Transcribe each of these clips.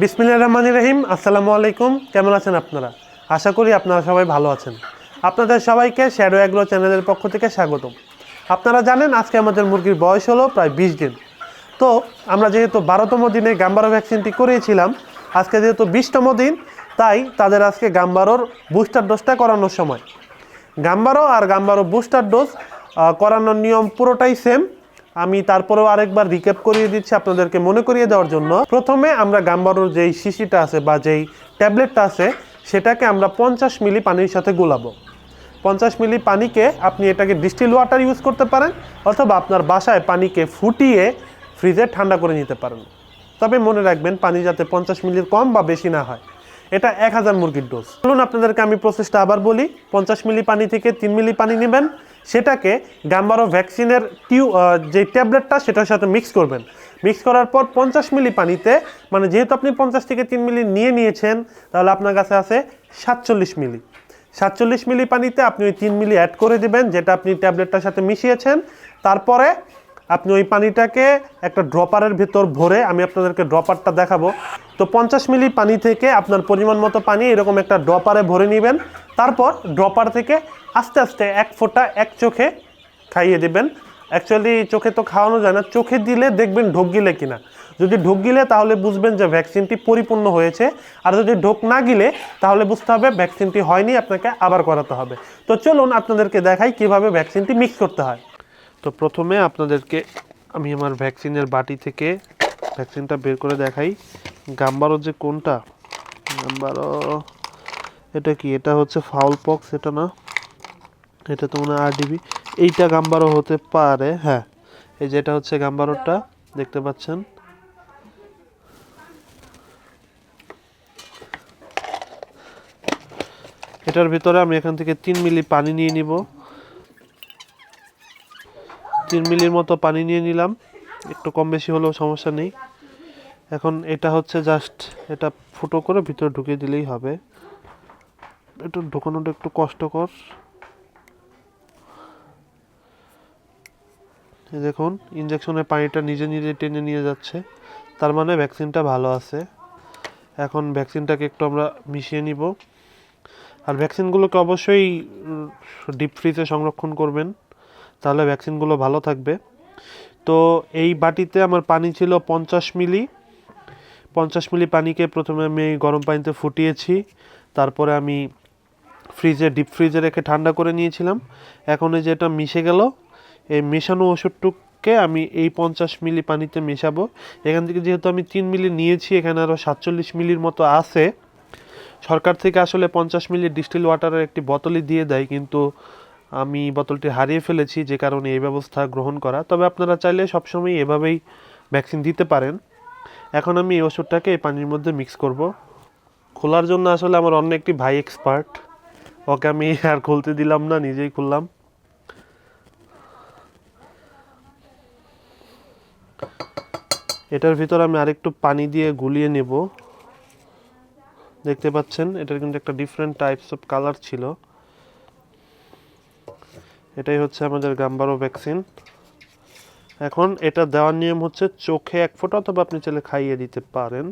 বিসমিল্লা রহমান রহিম, আসসালামু আলাইকুম। কেমন আছেন আপনারা? আশা করি আপনারা সবাই ভালো আছেন। আপনাদের সবাইকে শ্যাডো অ্যাগ্রো চ্যানেলের পক্ষ থেকে স্বাগতম। আপনারা জানেন আজকে আমাদের মুরগির বয়স হলো প্রায় বিশ দিন। তো আমরা যেহেতু বারোতম দিনে গাম্বারো ভ্যাকসিনটি করিয়েছিলাম, আজকে যেহেতু বিশতম দিন, তাই তাদের আজকে গাম্বারোর বুস্টার ডোজটা করানোর সময়। গাম্বারো আর গাম্বারো বুস্টার ডোজ করানোর নিয়ম পুরোটাই সেম আমি তারপরেও আরেকবার রিক্যাপ করিয়ে দিচ্ছি আপনাদেরকে মনে করিয়ে দেওয়ার জন্য। প্রথমে আমরা গাম্বারোর যেই শিশিটা আছে বা যেই ট্যাবলেটটা আছে, সেটাকে আমরা পঞ্চাশ মিলি পানির সাথে গোলাবো। পঞ্চাশ মিলি পানিকে আপনি এটাকে ডিস্টিল ওয়াটার ইউজ করতে পারেন, অথবা আপনার বাসায় পানিকে ফুটিয়ে ফ্রিজে ঠান্ডা করে নিতে পারেন। তবে মনে রাখবেন, পানি যাতে পঞ্চাশ মিলির কম বা বেশি না হয়। এটা এক হাজার মুরগির ডোজ চলুন আপনাদেরকে আমি প্রসেসটা আবার বলি। পঞ্চাশ মিলি পানি থেকে তিন মিলি পানি নেবেন। সেটাকে গাম্বারো ভ্যাকসিনের টিউ যে ট্যাবলেটটা, সেটার সাথে মিক্স করবেন। মিক্স করার পর পঞ্চাশ মিলি পানিতে মানে যেহেতু আপনি পঞ্চাশ থেকে তিন মিলি নিয়ে নিয়েছেন, তাহলে আপনার কাছে আছে সাতচল্লিশ মিলি। সাতচল্লিশ মিলি পানিতে আপনি ওই তিন মিলি অ্যাড করে দেবেন, যেটা আপনি ট্যাবলেটটার সাথে মিশিয়েছেন। তারপরে আপনি ওই পানিটাকে একটা ড্রপারের ভিতর ভরে আমি আপনাদেরকে ড্রপারটা দেখাবো। তো পঞ্চাশ মিলি পানি থেকে আপনার পরিমাণ মতো পানি এরকম একটা ড্রপারে ভরে নেবেন। তারপর ড্রপার থেকে আস্তে আস্তে এক ফোঁটা এক চোখে খাইয়ে দিবেন। অ্যাকচুয়ালি চোখে তো খাওয়ানো যায় না। চোখে দিলে দেখবেন ঢোক গিলে কিনা। যদি ঢোক গিলে, তাহলে বুঝবেন যে ভ্যাকসিনটি পরিপূর্ণ হয়েছে। আর যদি ঢোক না গিলে, তাহলে বুঝতে হবে ভ্যাকসিনটি হয়নি, আপনাকে আবার করাতে হবে। তো চলুন আপনাদেরকে দেখাই কীভাবে ভ্যাকসিনটি মিক্স করতে হয়। তো প্রথমে আপনাদেরকে আমি আমার ভ্যাকসিনের বাটি থেকে ভ্যাকসিনটা বের করে দেখাই। গাম্বারো যে কোনটা? গাম্বারো, এটা কি? এটা হচ্ছে ফাউল পক্স, এটা না? এটা তো মনে হয় আরডিবি এইটা গাম্বারো হতে পারে হ্যাঁ। এই যে এটা হচ্ছে গাম্বারোটা, দেখতে পাচ্ছেন? এটার ভিতরে আমি এখান থেকে তিন মিলি পানি নিয়ে নিব। তিন মিলির মতো পানি নিয়ে নিলাম। একটু কম বেশি হলেও সমস্যা নেই। এখন এটা হচ্ছে জাস্ট এটা ফুটো করে ভিতরে ঢুকিয়ে দিলেই হবে। একটু ঢোকানোটা একটু কষ্টকর। দেখুন ইঞ্জেকশনের পানিটা নিজে নিজে টেনে নিয়ে যাচ্ছে। তার মানে ভ্যাকসিনটা ভালো আছে। এখন ভ্যাকসিনটাকে একটু আমরা মিশিয়ে নিব। আর ভ্যাকসিনগুলোকে অবশ্যই ডিপ ফ্রিজে সংরক্ষণ করবেন। তাহলে ভ্যাকসিনগুলো ভালো থাকবে। তো এই বাটিতে আমার পানি ছিল পঞ্চাশ মিলি। পঞ্চাশ মিলি পানিকে প্রথমে আমি গরম পানিতে ফুটিয়েছি। তারপরে আমি ফ্রিজে, ডিপ ফ্রিজে রেখে ঠান্ডা করে নিয়েছিলাম। এখন এই যে এটা মিশে গেল, এই মেশানো ওষুধটুককে আমি এই পঞ্চাশ মিলি পানিতে মেশাবো। এখান থেকে যেহেতু আমি তিন মিলি নিয়েছি, এখানে আরও সাতচল্লিশ মিলির মতো আছে। সরকার থেকে আসলে পঞ্চাশ মিলি ডিস্টিল ওয়াটারের একটি বোতলই দিয়ে দেয়, কিন্তু আমি বোতলটি হারিয়ে ফেলেছি যে কারণে এই ব্যবস্থা গ্রহণ করা। তবে আপনারা চাইলে সবসময় এভাবেই ভ্যাকসিন দিতে পারেন। এখন আমি এই ওষুধটাকে এই পানির মধ্যে মিক্স করব। খোলার জন্য আসলে আমার অন্য একটি ভাই এক্সপার্ট। ওকে আমি আর খুলতে দিলাম না, নিজেই খুললাম। এটার ভিতর আমি আরেকটু পানি দিয়ে গুলিয়ে নেব। দেখতে পাচ্ছেন, এটার কিন্তু একটা ডিফারেন্ট টাইপস অফ কালার ছিল। এটাই হচ্ছে আমাদের গাম্বারো ভ্যাকসিন। এখন এটা দেওয়ার নিয়ম হচ্ছে চোখে এক ফোঁটা অথবা আপনি চাইলে খাইয়ে দিতে পারেন।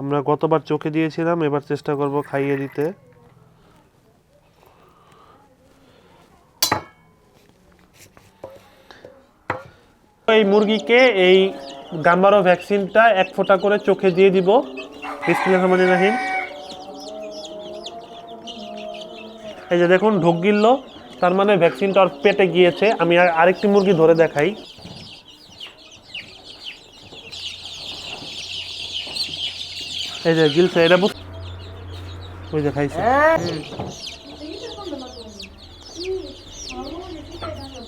আমরা গতবার চোখে দিয়েছিলাম, এবার চেষ্টা করব খাইয়ে দিতে। এই মুরগিকে এই গাম্বারো ভ্যাকসিনটা এক ফোঁটা করে চোখে দিয়ে দিব। বিসমিল্লাহির রহমানির রহিম। এই যে দেখুন, ঢোক গিলল। তার মানে ভ্যাকসিনটা ওর পেটে গিয়েছে। আমি আর আরেকটি মুরগি ধরে দেখাই। এই যে গিলছে, এটা ওই যে খাইছে।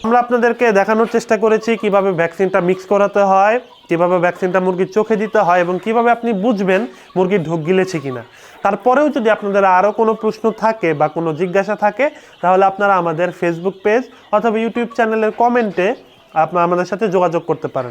আমরা আপনাদেরকে দেখানোর চেষ্টা করেছি কীভাবে ভ্যাকসিনটা মিক্স করাতে হয়, কীভাবে ভ্যাকসিনটা মুরগির চোখে দিতে হয় এবং কীভাবে আপনি বুঝবেন মুরগির ঢোক গিলেছে কিনা। তারপরেও যদি আপনাদের আরও কোনো প্রশ্ন থাকে বা কোনো জিজ্ঞাসা থাকে, তাহলে আপনারা আমাদের ফেসবুক পেজ অথবা ইউটিউব চ্যানেলের কমেন্টে আপনারা আমাদের সাথে যোগাযোগ করতে পারেন।